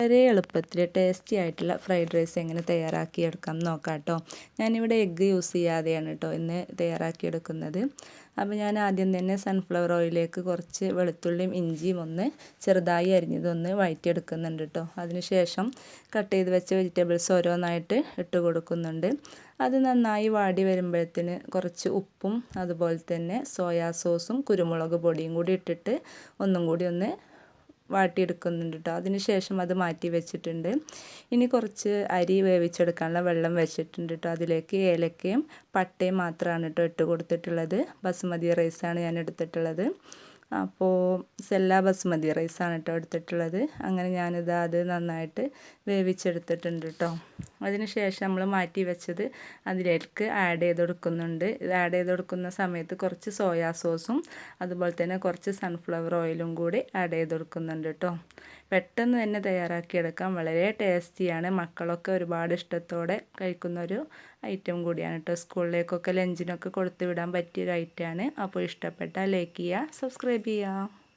വളരെ എളുപ്പത്തിൽ ടേസ്റ്റി ആയിട്ടുള്ള ഫ്രൈഡ് റൈസ് എങ്ങനെ തയ്യാറാക്കിയെടുക്കാം നോക്കാം കേട്ടോ. ഞാനിവിടെ എഗ്ഗ് യൂസ് ചെയ്യാതെയാണ് കേട്ടോ ഇന്ന് തയ്യാറാക്കിയെടുക്കുന്നത്. അപ്പോൾ ഞാൻ ആദ്യം തന്നെ സൺഫ്ലവർ ഓയിലേക്ക് കുറച്ച് വെളുത്തുള്ളിയും ഇഞ്ചിയും ഒന്ന് ചെറുതായി അരിഞ്ഞതൊന്ന് വഴറ്റിയെടുക്കുന്നുണ്ട് കേട്ടോ. അതിനുശേഷം കട്ട് ചെയ്ത് വെച്ച വെജിറ്റബിൾസ് ഓരോന്നായിട്ട് ഇട്ട് കൊടുക്കുന്നുണ്ട്. അത് നന്നായി വാടി വരുമ്പോഴത്തേന് കുറച്ച് ഉപ്പും അതുപോലെ തന്നെ സോയാ സോസും കുരുമുളക് പൊടിയും കൂടി ഇട്ടിട്ട് ഒന്നും കൂടി ഒന്ന് വാട്ടിയെടുക്കുന്നുണ്ട് കേട്ടോ അതിന് ശേഷം അത് മാറ്റി വെച്ചിട്ടുണ്ട്. ഇനി കുറച്ച് അരി വേവിച്ചെടുക്കാനുള്ള വെള്ളം വെച്ചിട്ടുണ്ട് കേട്ടോ അതിലേക്ക് ഏലക്കയും പട്ടയും മാത്രമാണ് കേട്ടോ ഇട്ട് കൊടുത്തിട്ടുള്ളത്. ബസുമതി റൈസാണ് ഞാൻ എടുത്തിട്ടുള്ളത്. അപ്പോൾ സെല്ല ബസുമതി റൈസാണ് കേട്ടോ എടുത്തിട്ടുള്ളത്. അങ്ങനെ ഞാനിത് അത് നന്നായിട്ട് വേവിച്ചെടുത്തിട്ടുണ്ട് കേട്ടോ അതിന് ശേഷം നമ്മൾ മാറ്റി വെച്ചത് അതിലേക്ക് ആഡ് ചെയ്ത് കൊടുക്കുന്നുണ്ട് ഇത് ആഡ് ചെയ്ത് കൊടുക്കുന്ന സമയത്ത് കുറച്ച് സോയാ സോസും അതുപോലെ തന്നെ കുറച്ച് സൺഫ്ലവർ ഓയിലും കൂടി ആഡ് ചെയ്ത് കൊടുക്കുന്നുണ്ട് കേട്ടോ പെട്ടെന്ന് തന്നെ തയ്യാറാക്കിയെടുക്കാം വളരെ ടേസ്റ്റിയാണ് മക്കളൊക്കെ ഒരുപാട് ഇഷ്ടത്തോടെ കഴിക്കുന്ന ഒരു ഐറ്റം കൂടിയാണ് കേട്ടോ സ്കൂളിലേക്കൊക്കെ ലഞ്ചിനൊക്കെ കൊടുത്തു വിടാൻ പറ്റിയൊരു ഐറ്റമാണ് അപ്പോൾ ഇഷ്ടപ്പെട്ടാൽ ലൈക്ക് ചെയ്യുക സബ്സ്ക്രൈബ് ചെയ്യുക.